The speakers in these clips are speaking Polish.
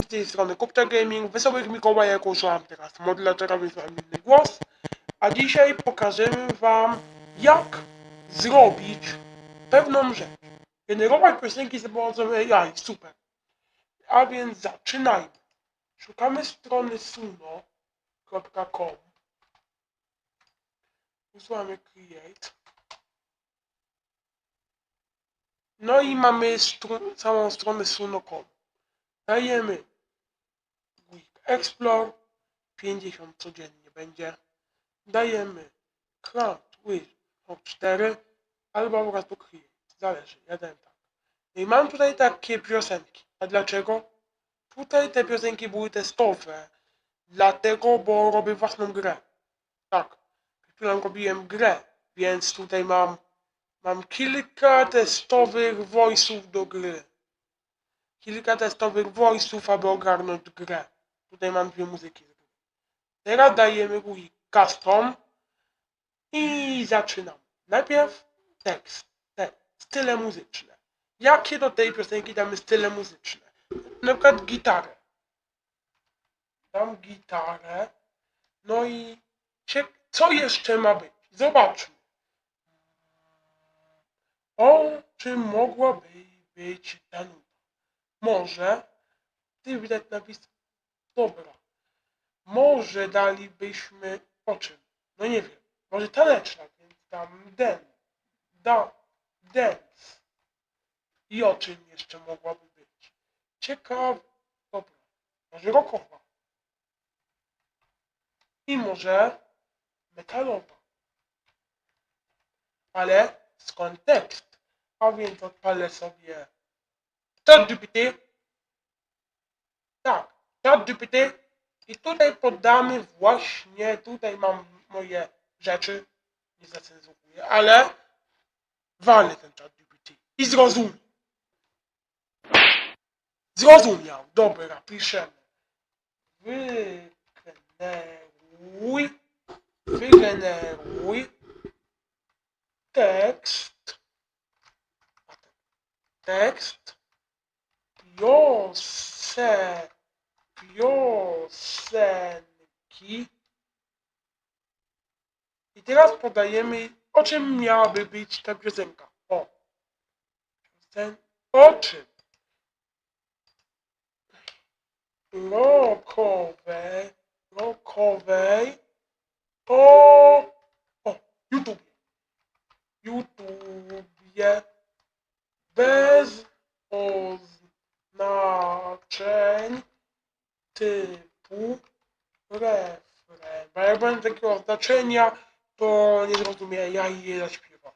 Z tej strony Kupta Gaming, Wesołych Mikołajek, użyłam teraz modulatora, więc mam inny głos. A dzisiaj pokażemy wam, jak zrobić pewną rzecz. Generować piosenki za pomocą AI, super. A więc zaczynajmy. Szukamy strony suno.com Usuwamy create. No i mamy stru- całą stronę suno.com. Dajemy Quick Explore 50 codziennie będzie. Dajemy Crowd with 4 albo po prostu Create. Zależy, jeden tak. No i mam tutaj takie piosenki. A dlaczego? Tutaj te piosenki były testowe. Dlatego, bo robię własną grę. Tak. Przed chwilą robiłem grę, więc tutaj mam mam kilka testowych voice'ów do gry. Kilka testowych voice'ów, aby ogarnąć grę. Tutaj mam dwie muzyki. Teraz dajemy Wii Custom i zaczynam. Najpierw tekst, te style muzyczne. Jakie do tej piosenki damy style muzyczne? Na przykład gitarę. Dam gitarę. No i co jeszcze ma być? Zobaczmy. O czym mogłaby być ta? Może, ty widać napis, dobra, może dalibyśmy o czym? No nie wiem, może taneczna, więc dam den, da, dance. I o czym jeszcze mogłaby być? Ciekawe, dobra, może rockowa. I może metalowa. Ale skąd tekst? A więc odpalę sobie ChatGPT. Tak, ChatGPT. I tutaj podamy właśnie, tutaj mam moje rzeczy, nie zacenzuruję, ale walę ten ChatGPT i zrozumie. Zrozumiał. Dobra, piszemy. Wygeneruj, wygeneruj tekst, tekst, piose, piosenki. I teraz podajemy, o czym miałaby być ta piosenka. O, piosen, o czym? Rokowej, rokowej, o, o, YouTube. YouTubie bez oznaczeń typu refren. Bo jak będę takiego oznaczenia, to nie zrozumie ja i je zaśpiewa.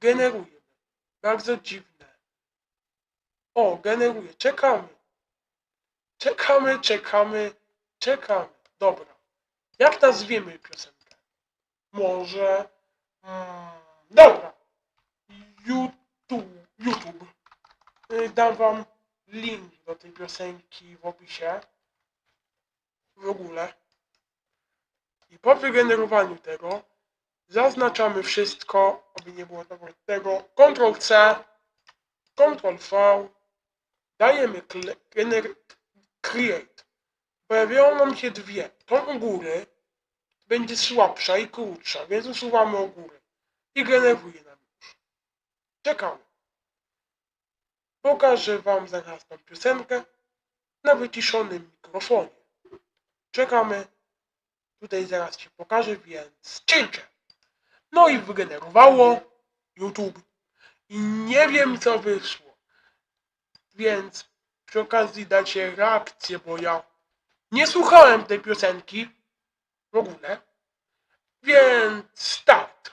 Generujemy. Bardzo dziwne. O, generuje. Czekamy. Czekamy, czekamy, czekamy. Dobra. Jak nazwiemy piosenkę? Może... Mm, dobra. YouTube. YouTube. Y, Dam wam link do tej piosenki w opisie. W ogóle. I po wygenerowaniu tego zaznaczamy wszystko, aby nie było tego. Ctrl C, Ctrl V. Dajemy gener- create. Pojawiają nam się dwie. Tą u góry będzie słabsza i krótsza, więc usuwamy u góry. I generuje nam już. Czekamy. Pokażę wam zaraz tą piosenkę na wyciszonym mikrofonie. Czekamy. Tutaj zaraz się pokaże, więc cięcie. No i wygenerowało YouTube. I nie wiem co wyszło. Więc przy okazji dacie reakcję, bo ja nie słuchałem tej piosenki w ogóle. Więc start.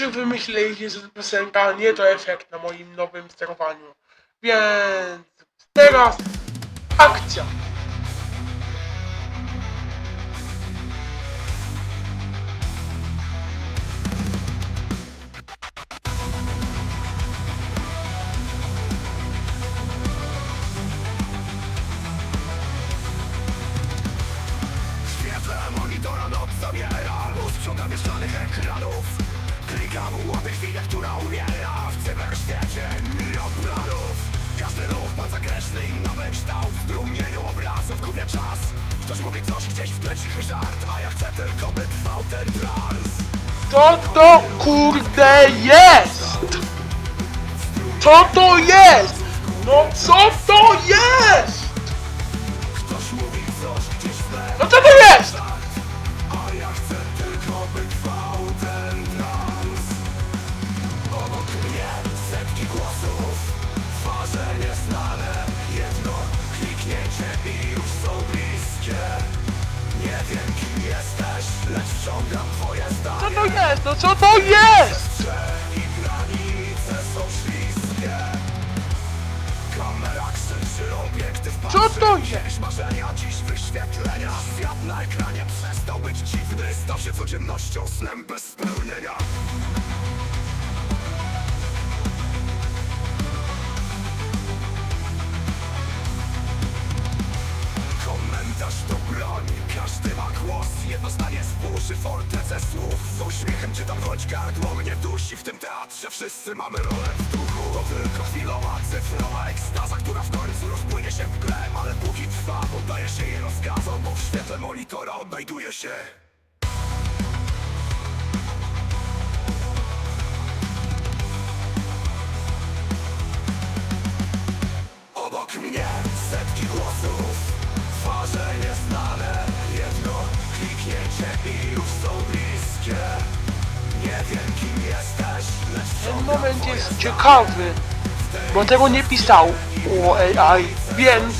Czy wy myśleliście, że piosenka nie to efekt na moim nowym sterowaniu? Więc teraz akcja! To kurde jest? Co to jest? No co to jest? No to jest? No co to jest? Co to jest? Marzenia, dziś wyświetlenia Świat na ekranie przestał być dziwny Stał się codziennością, snem bez spełnienia Jedno zdanie zburzy fortecę słów. Z uśmiechem czytam, choć gardło. Mnie dusi W tym teatrze. Wszyscy mamy rolę w duchu. To tylko chwilowa, cyfrowa ekstaza Która w końcu rozpłynie się w grę Ale póki trwa, poddaje się jej rozkazom. Bo w świetle monitora odnajduje się. Obok mnie setki głosów Ten moment jest ciekawy, bo tego nie pisał o AI, więc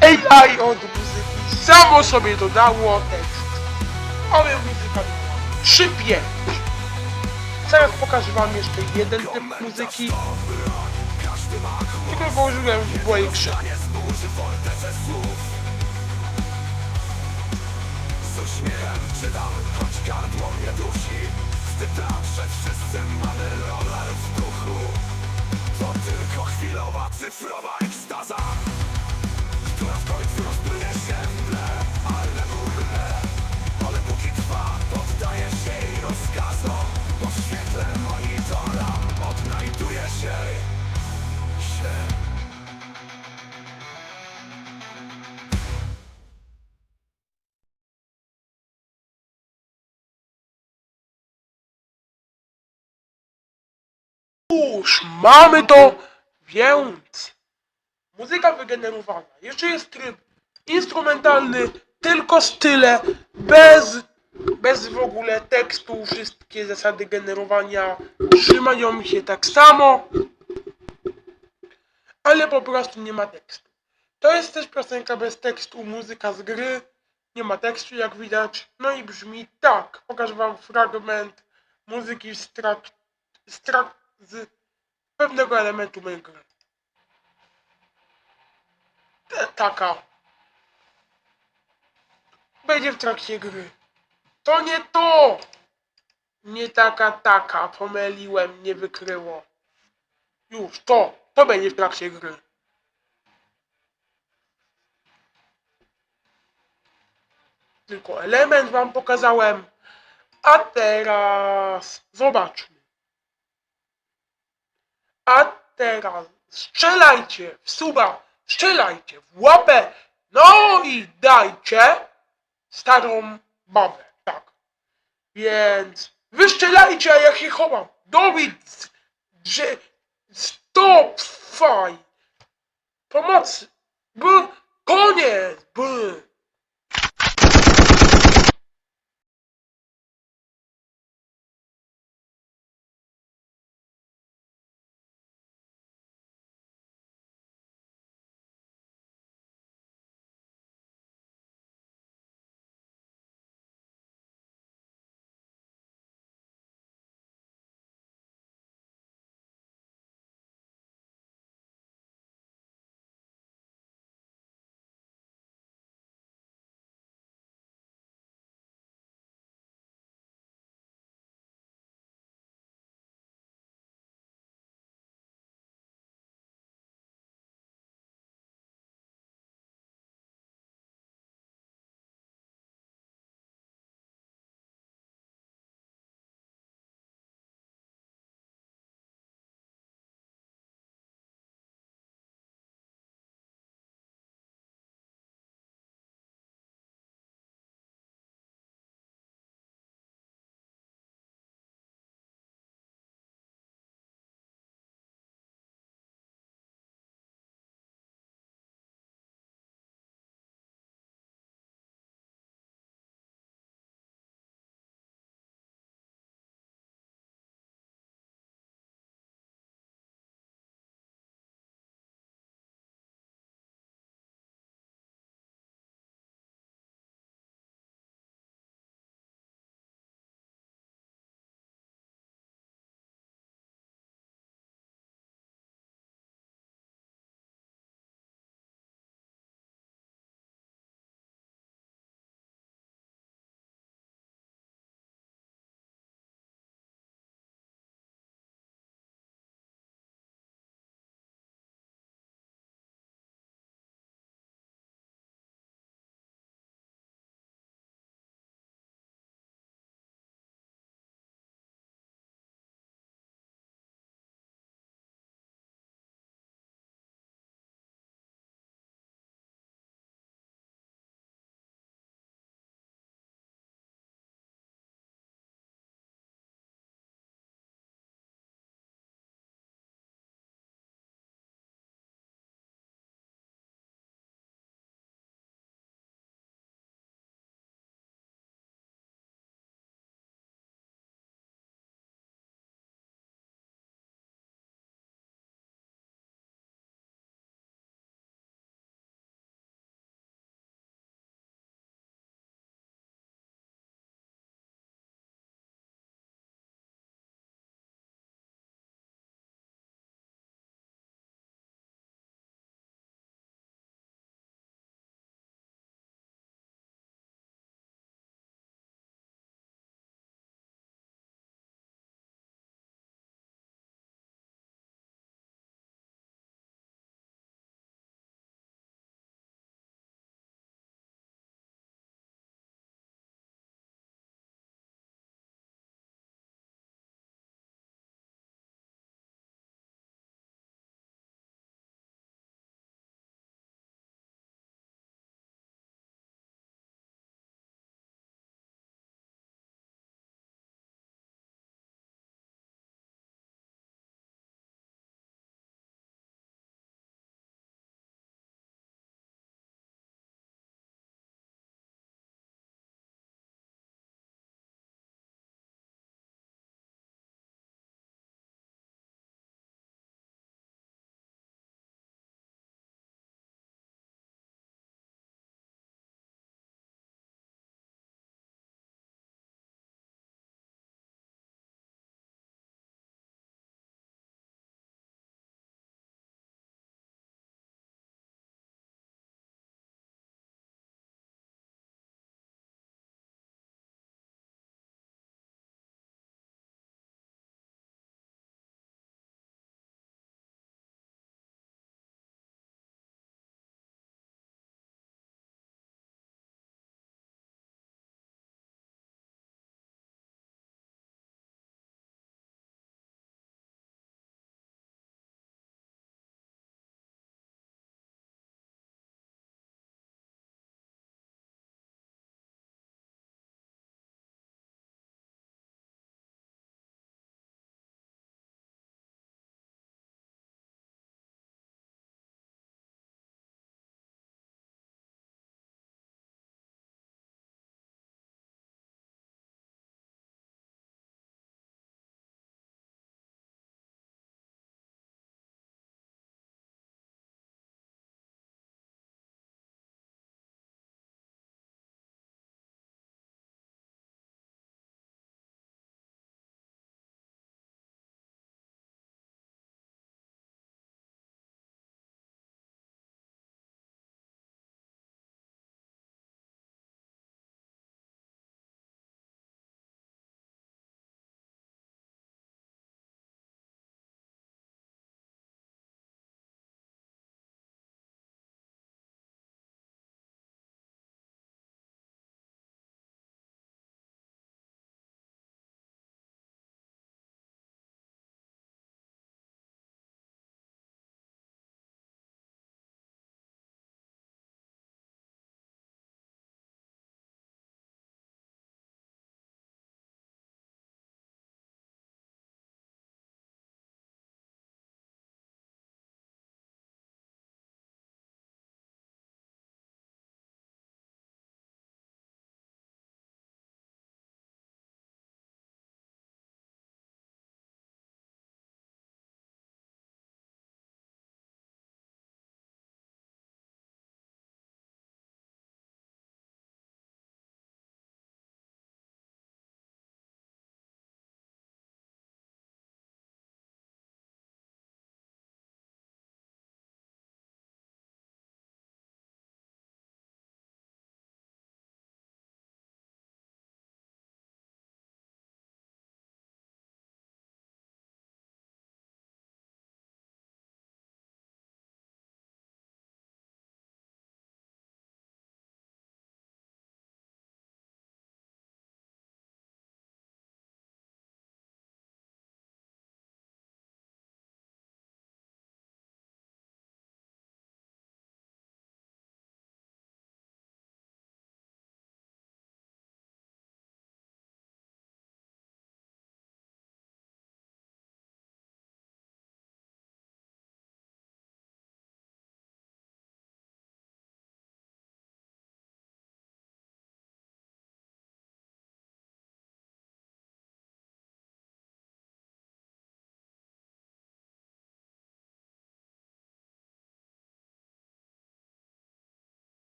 AI od muzyki samo sobie dodało tekst. Ale muzyka była 3-5. Zaraz pokażę wam jeszcze jeden typ muzyki, który położyłem w mojej czytam, choć gardło mnie dusi Tym teatrze wszyscy mamy rolę w duchu. To tylko chwilowa, cyfrowa ekstaza Która w końcu rozpłynie Już mamy to, więc muzyka wygenerowana. Jeszcze jest tryb instrumentalny, tylko style, bez, bez w ogóle tekstu. Wszystkie zasady generowania trzymają się tak samo, ale po prostu nie ma tekstu. To jest też piosenka bez tekstu, muzyka z gry. Nie ma tekstu, jak widać. No i brzmi tak. Pokażę wam fragment muzyki z trak, z, z pewnego elementu mojej Taka. Będzie w trakcie gry. To nie to! Nie taka, taka. Pomyliłem, nie wykryło. Już, to. To będzie w trakcie gry. Tylko element wam pokazałem. A teraz zobaczmy. A teraz strzelajcie w suba, strzelajcie w łapę, no i dajcie starą babę, tak. Więc wystrzelajcie, a ja się chowam. Dowid, że stop, faj. Pomocy. B, koniec, b.